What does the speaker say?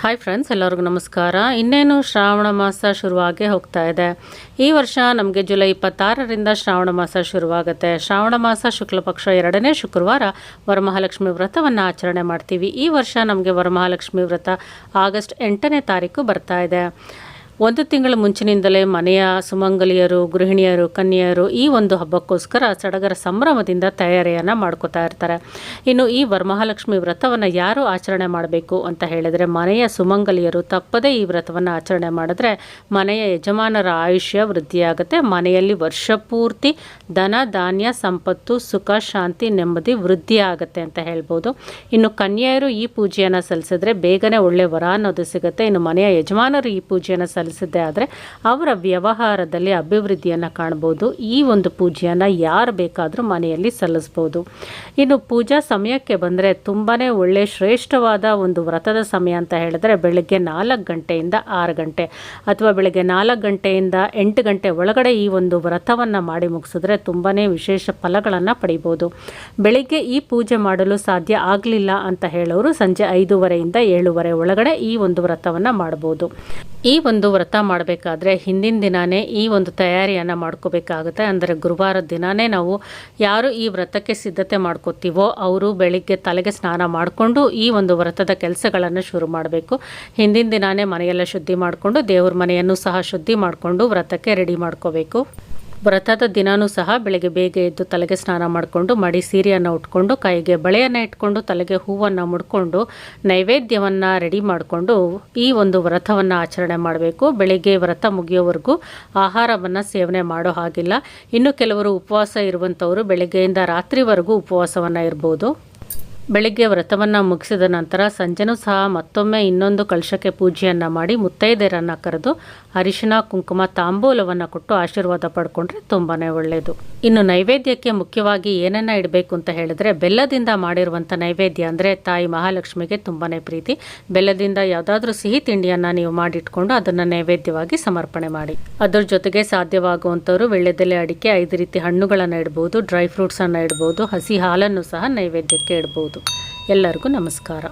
Hi friends ಎಲ್ಲರಿಗೂ ನಮಸ್ಕಾರ. ಇನ್ನೇನು ಶ್ರಾವಣ ಮಾಸ ಶುರುವಾಗೇ ಹೋಗ್ತಾ ಇದೆ. ಈ ವರ್ಷ ನಮಗೆ ಜುಲೈ ಇಪ್ಪತ್ತಾರರಿಂದ ಶ್ರಾವಣ ಮಾಸ ಶುರುವಾಗುತ್ತೆ. ಶ್ರಾವಣ ಮಾಸ ಶುಕ್ಲ ಪಕ್ಷ ಎರಡನೇ ಶುಕ್ರವಾರ ವರಮಹಾಲಕ್ಷ್ಮಿ ವ್ರತವನ್ನು ಆಚರಣೆ ಮಾಡ್ತೀವಿ. ಈ ವರ್ಷ ನಮಗೆ ವರಮಹಾಲಕ್ಷ್ಮಿ ವ್ರತ ಆಗಸ್ಟ್ ಎಂಟನೇ ತಾರೀಕು ಬರ್ತಾ ಇದೆ. ಒಂದು ತಿಂಗಳ ಮುಂಚಿನಿಂದಲೇ ಮನೆಯ ಸುಮಂಗಲಿಯರು, ಗೃಹಿಣಿಯರು, ಕನ್ಯೆಯರು ಈ ಒಂದು ಹಬ್ಬಕ್ಕೋಸ್ಕರ ಸಡಗರ ಸಂಭ್ರಮದಿಂದ ತಯಾರಿಯನ್ನು ಮಾಡ್ಕೋತಾ ಇರ್ತಾರೆ. ಇನ್ನು ಈ ವರಮಹಾಲಕ್ಷ್ಮಿ ವ್ರತವನ್ನು ಯಾರು ಆಚರಣೆ ಮಾಡಬೇಕು ಅಂತ ಹೇಳಿದರೆ ಮನೆಯ ಸುಮಂಗಲಿಯರು ತಪ್ಪದೇ ಈ ವ್ರತವನ್ನು ಆಚರಣೆ ಮಾಡಿದ್ರೆ ಮನೆಯ ಯಜಮಾನರ ಆಯುಷ್ಯ ವೃದ್ಧಿಯಾಗುತ್ತೆ. ಮನೆಯಲ್ಲಿ ವರ್ಷ ಪೂರ್ತಿ ಧನ, ಧಾನ್ಯ, ಸಂಪತ್ತು, ಸುಖ, ಶಾಂತಿ, ನೆಮ್ಮದಿ ವೃದ್ಧಿ ಆಗುತ್ತೆ ಅಂತ ಹೇಳ್ಬೋದು. ಇನ್ನು ಕನ್ಯೆಯರು ಈ ಪೂಜೆಯನ್ನು ಸಲ್ಲಿಸಿದ್ರೆ ಬೇಗನೆ ಒಳ್ಳೆ ವರ ಅನ್ನೋದು ಸಿಗುತ್ತೆ. ಇನ್ನು ಮನೆಯ ಯಜಮಾನರು ಈ ಪೂಜೆಯನ್ನು ಸಲ್ಲಿಸಿದ್ದೆ ಆದರೆ ಅವರ ವ್ಯವಹಾರದಲ್ಲಿ ಅಭಿವೃದ್ಧಿಯನ್ನು ಕಾಣ್ಬೋದು. ಈ ಒಂದು ಪೂಜೆಯನ್ನು ಯಾರು ಬೇಕಾದರೂ ಮನೆಯಲ್ಲಿ ಸಲ್ಲಿಸ್ಬೋದು. ಇನ್ನು ಪೂಜಾ ಸಮಯಕ್ಕೆ ಬಂದರೆ ತುಂಬಾ ಒಳ್ಳೆಯ ಶ್ರೇಷ್ಠವಾದ ಒಂದು ವ್ರತದ ಸಮಯ ಅಂತ ಹೇಳಿದ್ರೆ ಬೆಳಗ್ಗೆ ನಾಲ್ಕು ಗಂಟೆಯಿಂದ ಆರು ಗಂಟೆ ಅಥವಾ ಬೆಳಗ್ಗೆ ನಾಲ್ಕು ಗಂಟೆಯಿಂದ ಎಂಟು ಗಂಟೆ ಒಳಗಡೆ ಈ ಒಂದು ವ್ರತವನ್ನು ಮಾಡಿ ಮುಗಿಸಿದ್ರೆ ತುಂಬಾ ವಿಶೇಷ ಫಲಗಳನ್ನು ಪಡಿಬೋದು. ಬೆಳಿಗ್ಗೆ ಈ ಪೂಜೆ ಮಾಡಲು ಸಾಧ್ಯ ಆಗಲಿಲ್ಲ ಅಂತ ಹೇಳೋರು ಸಂಜೆ ಐದೂವರೆಯಿಂದ ಏಳುವರೆ ಒಳಗಡೆ ಈ ಒಂದು ವ್ರತವನ್ನು ಮಾಡ್ಬೋದು. ಈ ಒಂದು ವ್ರತ ಮಾಡಬೇಕಾದ್ರೆ ಹಿಂದಿನ ದಿನಾನೇ ಈ ಒಂದು ತಯಾರಿಯನ್ನು ಮಾಡ್ಕೋಬೇಕಾಗುತ್ತೆ. ಅಂದರೆ ಗುರುವಾರದ ದಿನಾನೇ ನಾವು ಯಾರು ಈ ವ್ರತಕ್ಕೆ ಸಿದ್ಧತೆ ಮಾಡ್ಕೋತೀವೋ ಅವರು ಬೆಳಿಗ್ಗೆ ತಲೆಗೆ ಸ್ನಾನ ಮಾಡಿಕೊಂಡು ಈ ಒಂದು ವ್ರತದ ಕೆಲಸಗಳನ್ನು ಶುರು ಮಾಡಬೇಕು. ಹಿಂದಿನ ದಿನಾನೇ ಮನೆಯೆಲ್ಲ ಶುದ್ಧಿ ಮಾಡಿಕೊಂಡು ದೇವ್ರ ಮನೆಯನ್ನು ಸಹ ಶುದ್ಧಿ ಮಾಡಿಕೊಂಡು ವ್ರತಕ್ಕೆ ರೆಡಿ ಮಾಡ್ಕೋಬೇಕು. ವ್ರತದ ದಿನವೂ ಸಹ ಬೆಳಗ್ಗೆ ಬೇಗ ಎದ್ದು ತಲೆಗೆ ಸ್ನಾನ ಮಾಡಿಕೊಂಡು ಮಡಿ ಸೀರೆಯನ್ನು ಉಟ್ಕೊಂಡು, ಕೈಗೆ ಬಳೆಯನ್ನು ಇಟ್ಕೊಂಡು, ತಲೆಗೆ ಹೂವನ್ನು ಮುಡ್ಕೊಂಡು ನೈವೇದ್ಯವನ್ನು ರೆಡಿ ಮಾಡಿಕೊಂಡು ಈ ಒಂದು ವ್ರತವನ್ನು ಆಚರಣೆ ಮಾಡಬೇಕು. ಬೆಳಗ್ಗೆ ವ್ರತ ಮುಗಿಯೋವರೆಗೂ ಆಹಾರವನ್ನು ಸೇವನೆ ಮಾಡೋ ಹಾಗಿಲ್ಲ. ಇನ್ನು ಕೆಲವರು ಉಪವಾಸ ಇರುವಂಥವರು ಬೆಳಗ್ಗೆಯಿಂದ ರಾತ್ರಿವರೆಗೂ ಉಪವಾಸವನ್ನು ಇರ್ಬೋದು. ಬೆಳಿಗ್ಗೆ ವ್ರತವನ್ನು ಮುಗಿಸಿದ ನಂತರ ಸಂಜೆನೂ ಸಹ ಮತ್ತೊಮ್ಮೆ ಇನ್ನೊಂದು ಕಲಶಕ್ಕೆ ಪೂಜೆಯನ್ನು ಮಾಡಿ ಮುತ್ತೈದೆಯರನ್ನು ಕರೆದು ಅರಿಶಿನ, ಕುಂಕುಮ, ತಾಂಬೂಲವನ್ನು ಕೊಟ್ಟು ಆಶೀರ್ವಾದ ಪಡ್ಕೊಂಡ್ರೆ ತುಂಬಾ ಒಳ್ಳೆಯದು ಇನ್ನು ನೈವೇದ್ಯಕ್ಕೆ ಮುಖ್ಯವಾಗಿ ಏನನ್ನು ಇಡಬೇಕು ಅಂತ ಹೇಳಿದ್ರೆ ಬೆಲ್ಲದಿಂದ ಮಾಡಿರುವಂಥ ನೈವೇದ್ಯ ಅಂದರೆ ತಾಯಿ ಮಹಾಲಕ್ಷ್ಮಿಗೆ ತುಂಬಾ ಪ್ರೀತಿ. ಬೆಲ್ಲದಿಂದ ಯಾವುದಾದ್ರೂ ಸಿಹಿ ತಿಂಡಿಯನ್ನು ನೀವು ಮಾಡಿಟ್ಕೊಂಡು ಅದನ್ನು ನೈವೇದ್ಯವಾಗಿ ಸಮರ್ಪಣೆ ಮಾಡಿ. ಅದರ ಜೊತೆಗೆ ಸಾಧ್ಯವಾಗುವಂಥವ್ರು ಬೆಳ್ಳೆದೆಲೆ ಅಡಿಕೆ, ಐದು ರೀತಿ ಹಣ್ಣುಗಳನ್ನು ಇಡ್ಬೋದು, ಡ್ರೈ ಫ್ರೂಟ್ಸನ್ನು ಇಡ್ಬೋದು, ಹಸಿ ಹಾಲನ್ನು ಸಹ ನೈವೇದ್ಯಕ್ಕೆ ಇಡ್ಬೋದು. ಎಲ್ಲರಿಗೂ ನಮಸ್ಕಾರ.